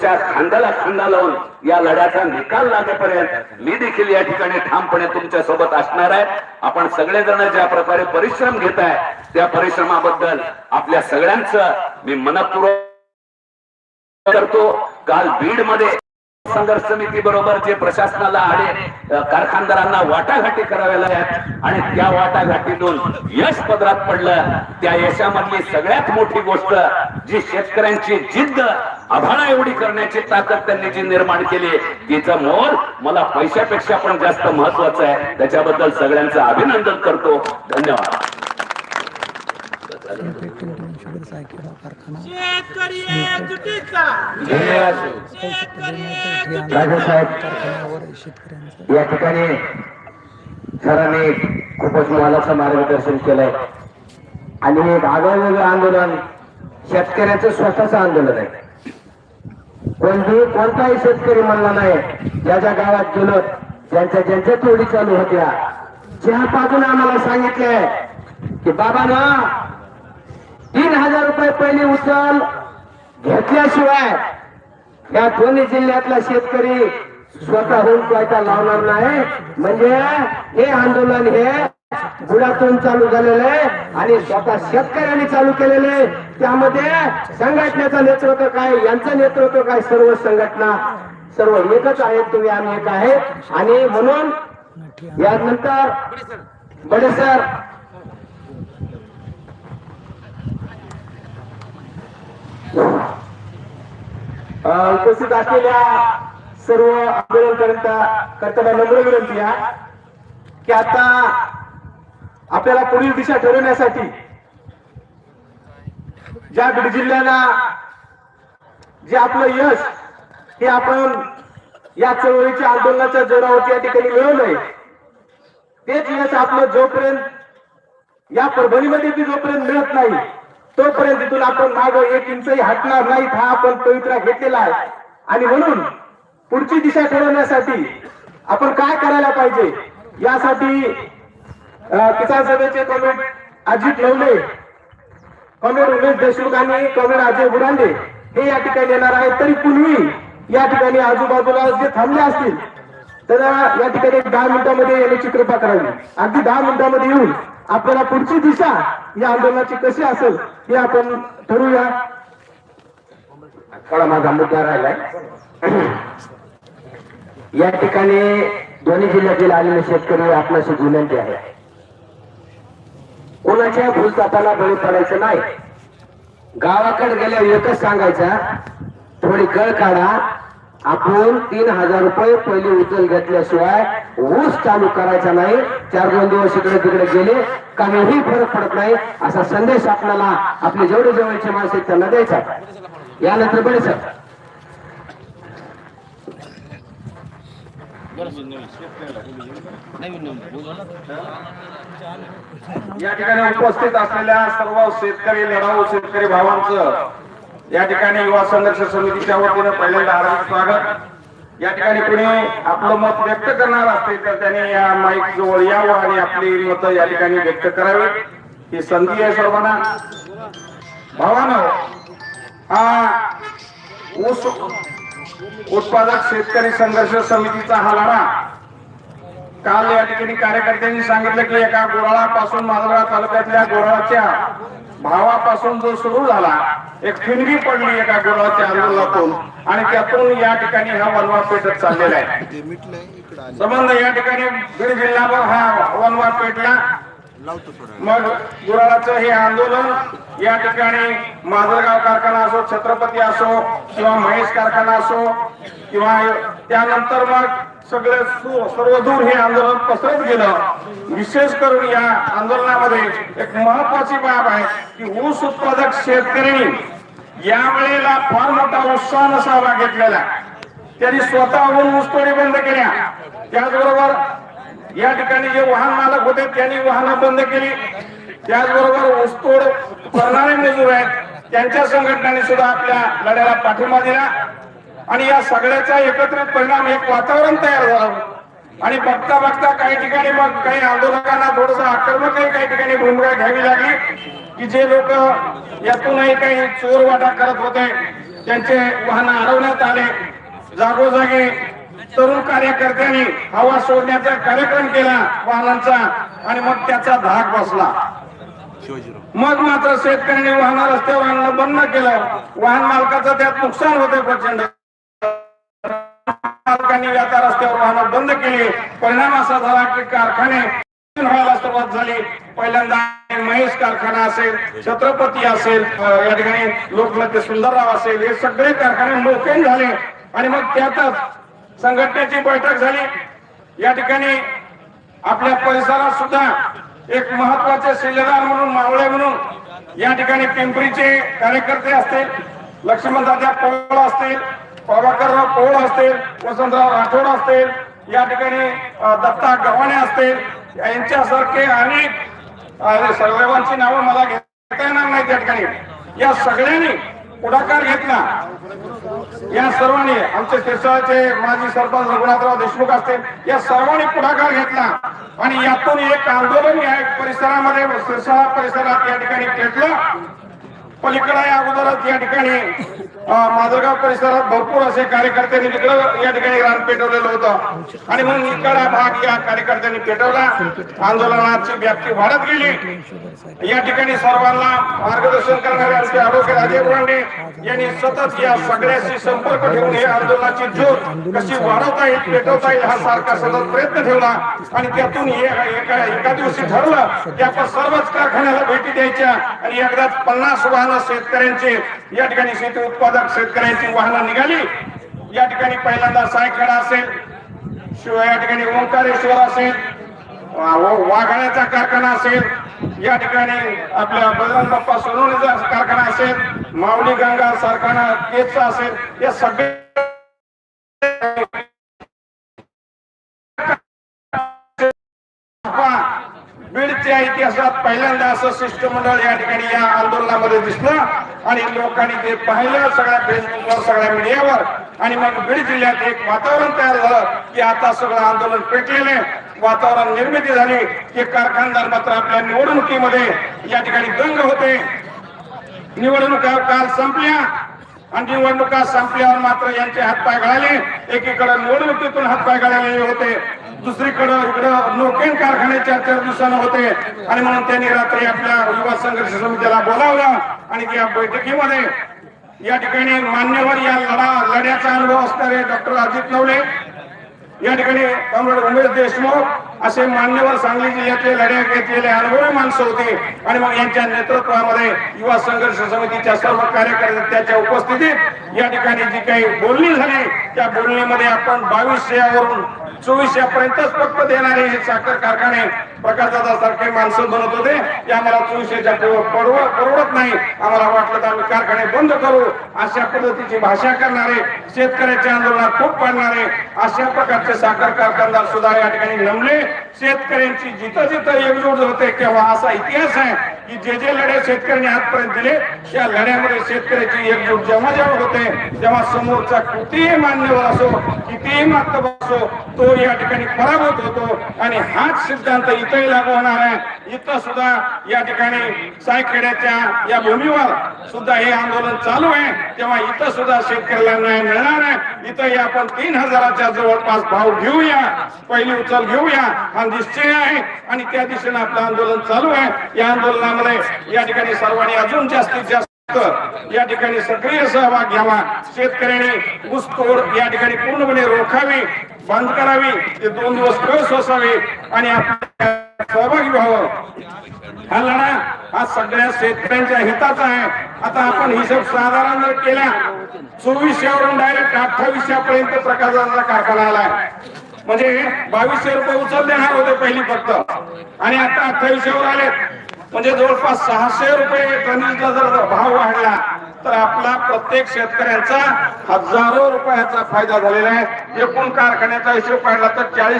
त्या खांद्याला खांदा लावून या लढ्याचा निकाल लागेपर्यंत मी देखील या ठिकाणी ठामपणे तुमच्यासोबत असणार आहे. आपण सगळेजण ज्या प्रकारे परिश्रम घेत आहे त्या परिश्रमाबद्दल आपल्या सगळ्यांचं मी मनपूर्वक करतो. काल बीडमध्ये संघर्ष समिती बरोबर जे प्रशासनाला आणि कारखानदारांना वाटाघाटी कराव्या लागल्या आणि त्या वाटाघाटीतून यश पदरात पडलं. त्या यशामधली सगळ्यात मोठी गोष्ट जी शेतकऱ्यांची जिद्द आभाळा एवढी करण्याची ताकद त्यांनी जी निर्माण केली तिचं मोल मला पैशापेक्षा पण जास्त महत्वाचं आहे. त्याच्याबद्दल सगळ्यांचं अभिनंदन करतो. धन्यवाद. कारखान्यावर शेतकऱ्यांचं या ठिकाणी सरांनी खूपच मोलाचं मार्गदर्शन केलंय. आणि एक आगळं आंदोलन शेतकऱ्याचं स्वतःच आंदोलन आहे. कोणती कोणताही शेतकरी म्हणला नाही ज्याच्या गावात गेलो ज्यांच्या ज्यांच्या तोडी चालू होत्या ज्या बाजून आम्हाला सांगितलंय की बाबा ना तीन हजार रुपये पहिली उचल घेतल्याशिवाय या दोन्ही जिल्ह्यातला शेतकरी स्वतःहून पैसा लावणार नाही म्हणजे हे आंदोलन हे गुडातून चालू झालेलं आहे आणि स्वतः शेतकऱ्यांनी चालू केलेले आहे. त्यामध्ये संघटनेचं नेतृत्व काय यांचं नेतृत्व काय सर्व संघटना सर्व एकच आहेत तुम्ही आम्ही एक आहे आणि म्हणून यानंतर बडे सर उपस्थित असलेल्या सर्व आंदोलनकर्ता करताना नम्र विनंती आहे की आता आपल्याला पुढील दिशा ठरवण्यासाठी ज्या बीड जिल्ह्याला जे आपलं यश हे आपण या चळवळीच्या आंदोलनाच्या जोरावरती या ठिकाणी मिळवलंय तेच यश आपलं जोपर्यंत या परभणीमध्ये ती जोपर्यंत मिळत नाही तोपर्यंत तिथून आपण माग एक इंचही हटणार नाहीत हा आपण पवित्रा घेतलेला आहे. आणि म्हणून पुढची दिशा ठरवण्यासाठी आपण काय करायला पाहिजे? यासाठी किसान सभेचे कॉमेंट अजित नवले कॉमेड उमेश देशमुख आणि कॉमेड अजय बुरांडे हे या ठिकाणी येणार आहेत. तरी पूर्वी या ठिकाणी आजूबाजूला जे थांबले असतील तर या ठिकाणी दहा मिनिटांमध्ये येण्याची कृपा करावी. अगदी दहा मिनिटांमध्ये येऊन आपल्याला पुढची दिशा या आंदोलनाची कशी असेल हे आपण ठरवूया. थोडा माझा मुद्दा राहिलाय. या ठिकाणी दोन्ही जिल्ह्यातील आलेले शेतकरी आपल्याशी विनंती आहे कोणाच्या भूलतापाला बळी पडायचं नाही. गावाकडे गेल्यावर एकच सांगायचं थोडी कळ काढा. आपण तीन हजार रुपये पहिले उचल घेतल्याशिवाय ऊस चालू करायचा नाही. चार दोन दिवस इकडे तिकडे गेले. काहीही फरक पडत नाही. असा संदेश आपल्याला आपले जेवढे जवळचे माणसे त्यांना द्यायचा यानंतर बरे सर. या ठिकाणी उपस्थित असलेल्या सर्व शेतकरी लढाऊ शेतकरी भावांचं या ठिकाणी युवा संघर्ष समितीच्या वतीनं पहिल्यांदा हार्दिक स्वागत. या ठिकाणी कुणी आपलं मत व्यक्त करणार असते तर त्याने या माईक जवळ यावं आणि आपली मत या ठिकाणी व्यक्त करावी. ही संधी आहे सर्वांना. भावान हा ऊस उत्पादक शेतकरी संघर्ष समितीचा हा लढा. काल या ठिकाणी कार्यकर्त्यांनी सांगितलं की एका गोराळापासून मालगाव तालुक्यातल्या गोराळाच्या भावापासून जो सुरू झाला एक ठिणगी पडली एका गोराळाच्या आंदोलनातून आणि त्यातून या ठिकाणी हा वनवा पेटत चाललेला आहे. संबंध या ठिकाणी बीड जिल्ह्यावर हा वनवा पेटला. मग गुराळाचं हे आंदोलन या ठिकाणी माजलगाव कारखाना असो छत्रपती असो किंवा महेश कारखाना असो किंवा त्यानंतर मग सगळे सर्वदूर हे आंदोलन पसरत गेलं. विशेष करून या आंदोलनामध्ये एक महत्वाची बाब आहे की ऊस उत्पादक शेतकऱ्यांनी यावेळेला फार मोठा उत्साहानं सहभाग घेतलेला त्यांनी स्वतःहून ऊसतोडी बंद केल्या. त्याचबरोबर या ठिकाणी जे वाहन मालक होते त्यांनी वाहनं बंद केली. त्याचबरोबर ऊसतोड करणारे मजूर आहेत त्यांच्या संघटनांनी सुद्धा आपल्या लढ्याला पाठिंबा दिला. आणि या सगळ्याचा एकत्रित परिणाम एक वातावरण तयार झालं आणि बघता बघता काही ठिकाणी मग काही आंदोलकांना थोडस आक्रमकही काही ठिकाणी भूमिका घ्यावी लागली. की जे लोक यातूनही काही चोर वाटा करत होते त्यांचे वाहन अडवण्यात आले. जागोजागी तरुण कार्यकर्त्यांनी हवा सोडण्याचा कार्यक्रम केला वाहनांचा आणि मग त्याचा धाक बसला. मग मात्र शेतकऱ्यांनी वाहन रस्त्यावर आणणं बंद केलं. वाहन मालकाचं त्यात नुकसान होतं प्रचंड. मालकांनी आता रस्त्यावर वाहनं बंद केली. परिणाम असा झाला की कारखाने व्हायला सुरुवात झाली. पहिल्यांदा महेश कारखाना असेल छत्रपती असेल या ठिकाणी लोकनाट्य सुंदरराव असेल हे सगळे कारखाने मोकेन झाले. आणि मग त्यातच संघटनेची बैठक झाली. या ठिकाणी आपल्या परिसरात सुद्धा एक महत्त्वाचे शिलेदार म्हणून मावळे म्हणून या ठिकाणी पिंपरीचे कार्यकर्ते असतील लक्ष्मण दादा पवार असतील प्रभाकरराव पवार असतील वसंतराव राठोड असतील या ठिकाणी दत्ता गव्हाणे असतील यांच्यासारखे अनेक अ, सर्वांची नावं मला घेता येणार नाही त्या ठिकाणी. या सगळ्यांनी पुढाकार घेतला. या सर्वांनी आमचे शिरसाळचे माजी सरपंच रघुनाथराव देशमुख असतील या सर्वांनी पुढाकार घेतला. आणि यातून एक आंदोलन या परिसरामध्ये शिरसाळा परिसरात या ठिकाणी पेटलं. पलीकडे अगोदरच या ठिकाणी माजलगाव परिसरात भरपूर असे कार्यकर्त्यांनी तिकडं या ठिकाणी रान पेटवलेलं होतं. आणि म्हणून इकडा भाग या कार्यकर्त्यांनी पेटवला. आंदोलनाची व्याप्ती वाढत गेली. या ठिकाणी सर्वांना मार्गदर्शन करणारे आमचे ॲडव्होकेट अजय बुरांडे यांनी सतत या सगळ्याशी संपर्क ठेवून हे आंदोलनाची ज्योत कशी वाढवता येईल पेटवता येईल हा सारखा सतत प्रयत्न ठेवला. आणि त्यातून हे एका एका दिवशी ठरलं की आपण सर्वच कारखान्याला भेटी द्यायच्या आणि एकदाच पन्नास वाहनं शेतकऱ्यांचे या ठिकाणी शेती उत्पादन उत्पादक शेतकऱ्यांची वाहनं निघाली. या ठिकाणी पहिल्यांदा सायखेडा असेल शिवाय या ठिकाणी ओंकारेश्वर असेल वाघाण्याचा कारखाना असेल या ठिकाणी आपल्या बजरंग बाप्पा सोनवणीचा कारखाना असेल माऊली गंगा कारखाना केचा असेल या सगळे इतिहासात पहिल्यांदा असं शिष्टमंडळ या ठिकाणी या आंदोलनामध्ये दिसलं आणि लोकांनी ते पाहिलं सगळ्या फेसबुकवर सगळ्या मीडियावर. आणि मग बीड जिल्ह्यात एक वातावरण तयार झालं की आता सगळं आंदोलन पेटलेले वातावरण निर्मिती झाली की कारखानदार मात्र आपल्या निवडणुकीमध्ये या ठिकाणी दंग होते. निवडणुका काल संपल्या. आणि निवडणुका संपल्यावर मात्र यांचे हातपाय गळाले. एकीकडे निवडणुकीतून हातपाय गळालेले होते. दुसरीकडे इकडं नोकेन कारखान्याच्या दिवसानं होते. आणि म्हणून त्यांनी रात्री आपल्या युवा संघर्ष समितीला बोलावलं. आणि त्या बैठकीमध्ये या ठिकाणी मान्यवर या लढा लढ्याचा अनुभव असणारे डॉक्टर अजित नवले या ठिकाणी कॉम्रेड उमेश देशमुख असे मान्यवर सांगली जिल्ह्यातले लढ्या घेतलेले अनुभवी माणसं होते. आणि मग यांच्या नेतृत्वामध्ये युवा संघर्ष समितीच्या सर्व कार्यकर्त्याच्या उपस्थितीत या ठिकाणी जी काही बोलणी झाली त्या बोलणीमध्ये आपण बावीसशे वरून चोवीसशे पर्यंतच फक्त देणारे हे साखर कारखाने प्रकाशदादा सारखे माणसं बनत होते. ते आम्हाला चोवीसशेच्या परवडत नाही. आम्हाला वाटलं तर आम्ही कारखाने बंद करू. अशा पद्धतीची भाषा करणारे शेतकऱ्याच्या आंदोलनात खूप पाडणारे अशा प्रकारचे साखर कारखानदार सुद्धा या ठिकाणी नमले. शेतकऱ्यांची जिथं जिथं एकजूट होते तेव्हा असा इतिहास आहे. की जे जे लढे शेतकऱ्यांनी आजपर्यंत दिले त्या लढ्यामध्ये शेतकऱ्याची एकजूट जेव्हा जेव्हा होते तेव्हा समोरचा कितीही मान्यवर असो कितीही मातब असो तो या ठिकाणी पराभूत होतो. आणि हाच सिद्धांत इथंही लागू होणार आहे. इथं सुद्धा या ठिकाणी सायखेड्याच्या या भूमीवर सुद्धा हे आंदोलन चालू आहे. तेव्हा इथं सुद्धा शेतकऱ्याला न्याय मिळणार आहे. इथंही आपण तीन हजाराच्या जवळपास भाव घेऊया. पहिली उचल घेऊया. हा निश्चय आहे. आणि त्या दिशेने आपलं आंदोलन चालू आहे. या आंदोलनामध्ये या ठिकाणी सर्वांनी अजून जास्तीत जास्त या ठिकाणी सक्रिय सहभाग घ्यावा. शेतकऱ्यांनी ऊसतोड या ठिकाणी पूर्णपणे रोखावी बंद करावी. ते दोन दिवस कळ सोसावे आणि सहभागी व्हावं. हा लढा हा सगळ्या शेतकऱ्यांच्या हिताचा आहे. आता आपण हिशोब साधारण जर केला चोवीसशेवरून डायरेक्ट अठ्ठावीसशेपर्यंत प्रकाशाचा कारखाना आलाय म्हणजे बावीसशे रुपये उचल देणार होते पहिली फक्त. आणि आता अठ्ठावीसशेवर आले म्हणजे जवळपास सहाशे रुपये टनीचा जर भाव वाढला तर आपला प्रत्येक शेतकऱ्यांचा हजारो रुपयाचा फायदा झालेला आहे. एकूण कारखान्याचा हिशोब काढला तर चाळीस